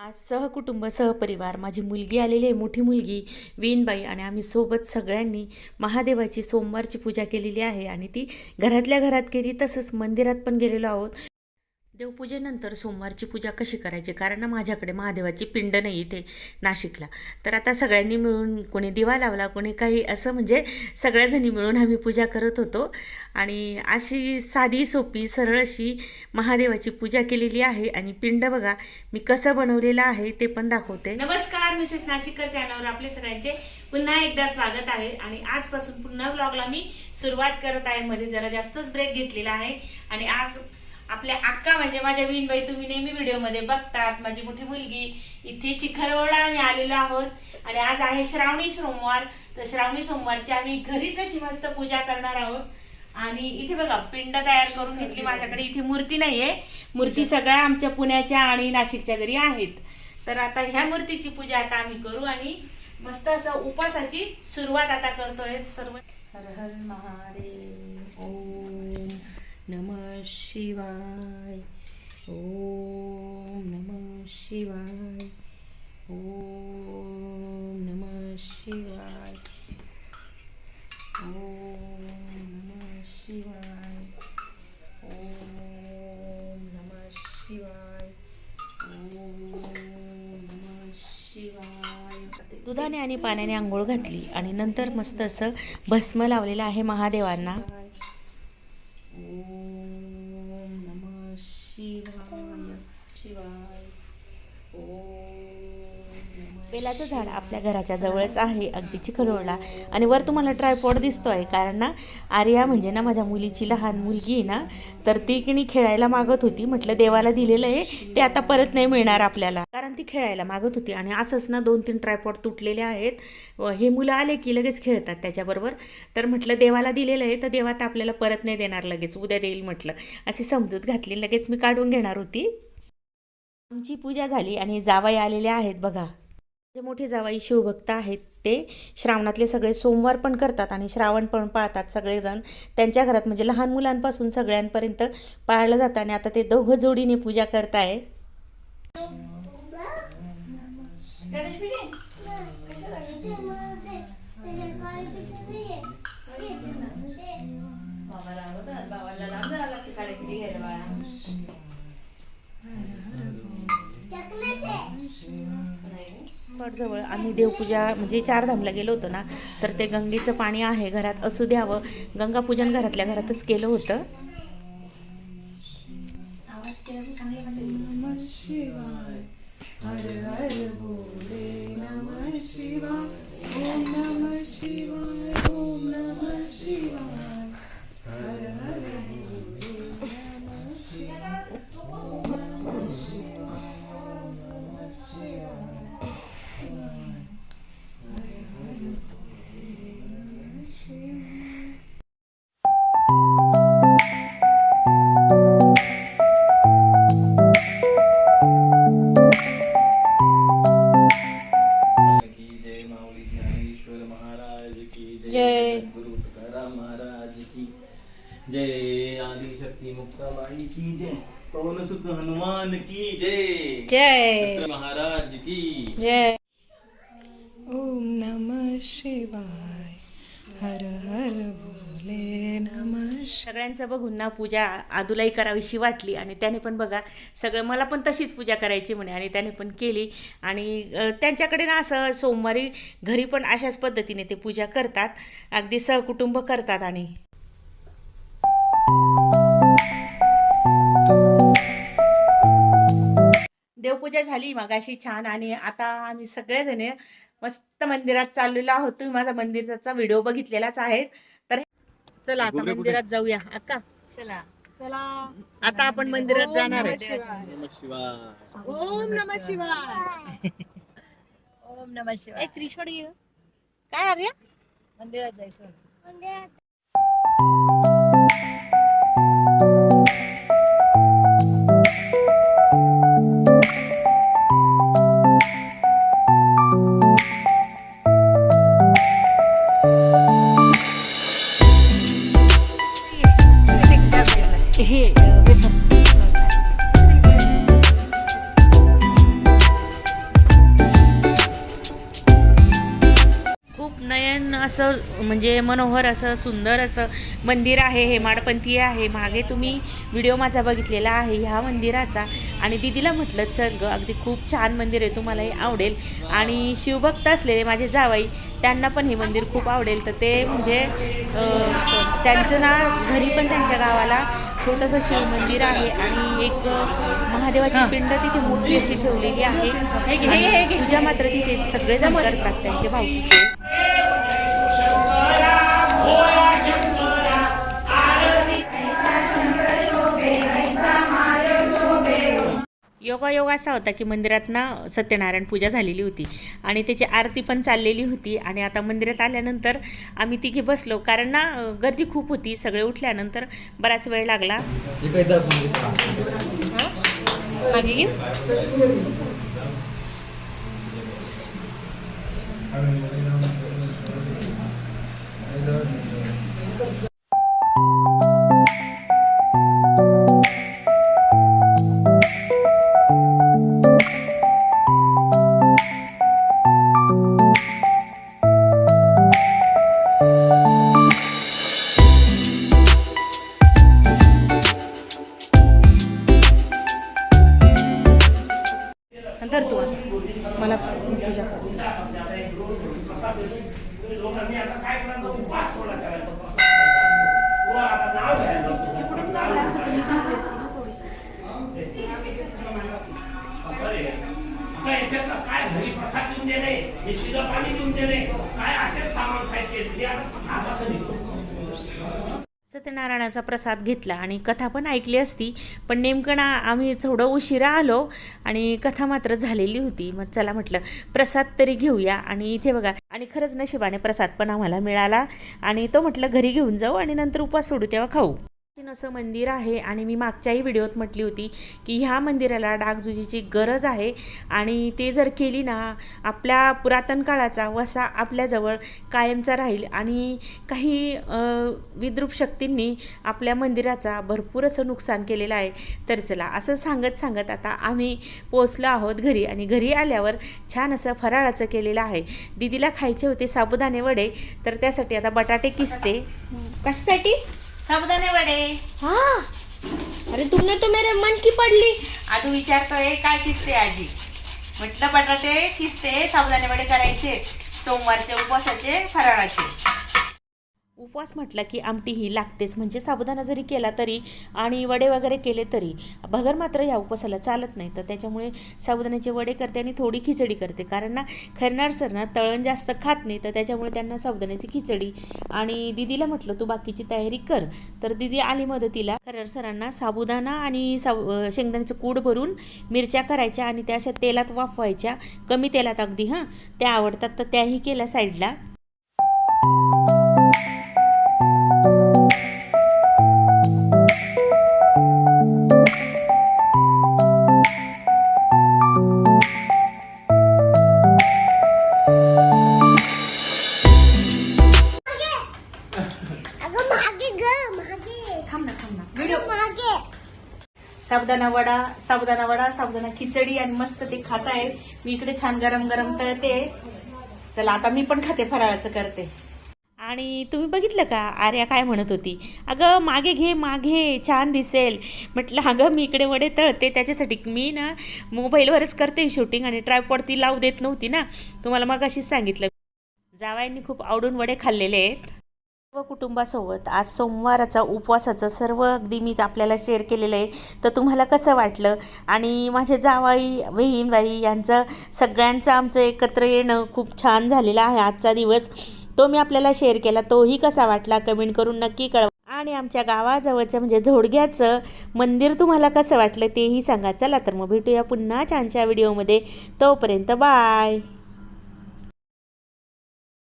आज सहकुटुंब सहपरिवार माझी मुलगी आलेली आहे मोठी मुलगी वीणबाई आणि आम्ही सोबत सगळ्यांनी महादेवाची सोमवारची पूजा केलेली आहे आणि ती घरातल्या घरात केली तसंच मंदिरात पण गेलेलो आहोत. देवपूजेनंतर सोमवारची पूजा कशी करायची? कारण माझ्याकडे महादेवाची पिंड नाही इथे नाशिकला. तर आता सगळ्यांनी मिळून कोणी दिवा लावला कोणी काही असं म्हणजे सगळ्याजणी मिळून आम्ही पूजा करत होतो. आणि अशी साधी सोपी सरळ अशी महादेवाची पूजा केलेली आहे. आणि पिंड बघा मी कसं बनवलेलं आहे ते पण दाखवते. नमस्कार मिसेस नाशिककर चॅनलवर आपले सगळ्यांचे पुन्हा एकदा स्वागत आहे. आणि आजपासून पुन्हा ब्लॉगला मी सुरुवात करत आहे. मध्ये जरा जास्तच ब्रेक घेतलेला आहे. आणि आज आपल्या अक्का म्हणजे माझ्या विणबाई तुम्ही नेहमी व्हिडिओमध्ये बघतात. माझी मोठी मुलगी इथे चिखलवडा आम्ही आलेलो आहोत. आणि आज आहे श्रावणी सोमवार. तर श्रावणी सोमवारची आम्ही घरीच अशी मस्त पूजा करणार आहोत. आणि इथे बघा पिंड तयार करून घेतली. माझ्याकडे इथे मूर्ती नाहीये. मूर्ती सगळ्या आमच्या पुण्याच्या आणि नाशिकच्या घरी आहेत. तर आता ह्या मूर्तीची पूजा आता आम्ही करू आणि मस्त असं उपासाची सुरुवात आता करतोय सर्व हर हर महादेव ओम नम शिवाय. ओम नम शिवाय. ओम नम शिवाय. ओम नम शिवाय. ओम नम शिवाय. ओम नम शिवाय दुधाने आणि पाण्याने आंघोळ घातली आणि नंतर मस्त असं भस्म लावलेलं आहे महादेवांना. आपल्या घराच्या जवळच आहे अगदी चिखलोळला आणि वर तुम्हाला ट्रायपॉड दिसतोय. कारण ना आर्या म्हणजे ना माझ्या मुलीची लहान मुलगी आहे ना तर ती की खेळायला मागत होती. म्हटलं देवाला दिलेलं आहे ते आता परत नाही मिळणार आपल्याला. कारण ती खेळायला मागत होती. आणि असंच ना दोन तीन ट्रायपॉड तुटलेले आहेत. हे मुलं आले की लगेच खेळतात त्याच्याबरोबर. तर म्हटलं देवाला दिलेलं आहे तर देवा तर आपल्याला परत नाही देणार लगेच. उद्या देईल म्हटलं. अशी समजूत घातली लगेच मी काढून घेणार होती. आमची पूजा झाली आणि जावाई आलेले आहेत बघा. जे मोठे जावाई शिवभक्त आहेत ते श्रावणातले सगळे सोमवार पण करतात आणि श्रावण पण पाळतात सगळेजण. त्यांच्या घरात म्हणजे लहान मुलांपासून सगळ्यांपर्यंत पाळलं जातं आणि आता ते दोघं जोडीने पूजा करताय. जवळ आम्ही देवपूजा म्हणजे चारधामला गेलो होतो ना तर ते गंगेचं पाणी आहे घरात असू द्यावं. गंगापूजन घरातल्या घरातच केलं होतं. की जय। गुरु तुकाराम महाराज की जय आदिशक्ती मुक्ताबाई की जय पवन सुत हनुमान की जय जय महाराज की जय ओम नमः शिवाय। हर हर भोले नमः। सगळ्यांचं बघून ना पूजा आदुलाई करावीशी वाटली. आणि त्याने पण बघा सगळं मला पण तशीच पूजा करायची म्हणे. आणि त्याने पण केली. आणि त्यांच्याकडे ना असं सोमवारी घरी पण अशाच पद्धतीने ते पूजा करतात. अगदी सहकुटुंब करतात आणि. देवपूजा झाली मगाशी छान. आणि आता आम्ही सगळेजण मस्त मंदिरात चाललेलो आहोत. तुम्ही माझा मंदिराचा व्हिडिओ बघितलेलाच आहे चला आता मंदिरात जाऊया. अक्का? चला. चला. आता आपण मंदिरात जाणार आहे. नम शिवाय. ओम नम शिवाय. ओम नम शिवाय. एक त्रिशोड घे. काय अरे मंदिरात जायचं. असं म्हणजे मनोहर असं सुंदर असं मंदिर आहे हे माडपंथी आहे मागे तुम्ही व्हिडिओ माझा बघितलेला आहे ह्या मंदिराचा. आणि दिदीला म्हटलं चल ग अगदी खूप छान मंदिर आहे तुम्हालाही आवडेल. आणि शिवभक्त असलेले माझे जावाई त्यांना पण हे मंदिर खूप आवडेल. तर ते म्हणजे त्यांचं ना घरी पण त्यांच्या गावाला छोटंसं शिव मंदिर आहे आणि एक महादेवाची पिंड तिथे मोठी अशी ठेवलेली आहे. पूजा मात्र तिथे सगळेजण करतात त्यांचे भाऊकीचे. योगा योग असा होता की मंदिरात ना सत्यनारायण पूजा झालेली होती. आणि त्याची आरती पण चाललेली होती. आणि आता मंदिरात आल्यानंतर आम्ही तिघे बसलो. कारण ना गर्दी खूप होती. सगळे उठल्यानंतर बराच वेळ लागला. मागे आता याच्यातलं काय घरी प्रसाद लिहून देणे हे शिळं पाणी लिहून देणे काय असेल सामान साहित्य तुम्ही आता असं सत्यनारायणाचा प्रसाद घेतला आणि कथा पण ऐकली असती पण नेमकं ना आम्ही थोडं उशिरा आलो आणि कथा मात्र झालेली होती. मग चला म्हटलं प्रसाद तरी घेऊया. आणि इथे बघा आणि खरंच नशिबाने प्रसाद पण आम्हाला मिळाला. आणि तो म्हटलं घरी घेऊन जाऊ आणि नंतर उपास सोडू तेव्हा खाऊ. असं मंदिर आहे आणि मी मागच्याही व्हिडिओत म्हटली होती की ह्या मंदिराला डागजुजीची गरज आहे आणि ते जर केली ना आपल्या पुरातन काळाचा वसा आपल्याजवळ कायमचा राहील आणि काही विद्रूप शक्तींनी आपल्या मंदिराचा भरपूर असं नुकसान केलेलं आहे तर चला असं सांगत सांगत आता आम्ही पोचलो आहोत घरी आणि घरी आल्यावर छान असं फराळाचं केलेलं आहे. दिदीला खायचे होते साबुदाणे वडे तर त्यासाठी आता बटाटे किसते. कशासाठी? साबुदाणे वडे. हाँ. अरे तुमने तो मेरे मन की पढ़ ली आदू विचारतोय काय किसते आजी? म्हटलं बटाटे किसते साबुदाणे वडे करायचे सोमवारचे उपवासाचे फराळाचे. उपवास म्हटलं की आमटी ही लागतेच. म्हणजे साबुदाणा जरी केला तरी आणि वडे वगैरे केले तरी भगर मात्र या उपवासाला चालत नाही. तर त्याच्यामुळे साबुदाण्याचे वडे करते आणि थोडी खिचडी करते. कारण ना खरणार सर ना तळण जास्त खात नाही. तर त्याच्यामुळे त्यांना साबुदाण्याची खिचडी आणि दिदीला म्हटलं तू बाकीची तयारी कर. तर दिदी आली मदतीला. खरणार सरांना साबुदाणा आणि साब शेंगदाण्याचं कूड भरून मिरच्या करायच्या आणि त्या अशा तेलात वाफवायच्या. कमी तेलात अगदी हां. त्या आवडतात तर त्याही केल्या साईडला. साबुदाणा वडा साबुदाणा वडा साबुदाणा खिचडी आणि मस्त ते खात आहे मी इकडे छान गरम गरम तळते चला आता मी पण खाते फराळाचं करते. आणि तुम्ही बघितलं का? आर्या काय म्हणत होती? अगं मागे घे मागे छान दिसेल. म्हटलं अगं मी इकडे वडे तळते त्याच्यासाठी मी ना मोबाईलवरच करते शूटिंग आणि ट्रायपॉड ती लावू देत नव्हती ना. तुम्हाला मग अशीच सांगितलं. जावायांनी खूप आवडून वडे खाल्लेले आहेत. सर्व कुटुंबासोबत आज सोमवाराचा उपवासाचं सर्व अगदी मी आपल्याला शेअर केलेलं आहे. तर तुम्हाला कसं वाटलं? आणि माझे जावाई बहीणबाई यांचं सगळ्यांचं आमचं एकत्र येणं खूप छान झालेलं आहे आजचा दिवस. तो मी आपल्याला शेअर केला. तोही कसा वाटला? कमेंट करून नक्की कळवा. आणि आमच्या गावाजवळचं म्हणजे झोडग्याचं मंदिर तुम्हाला कसं वाटलं? तेही सांगा. चला तर मग भेटूया पुन्हा छानशा व्हिडिओमध्ये तोपर्यंत बाय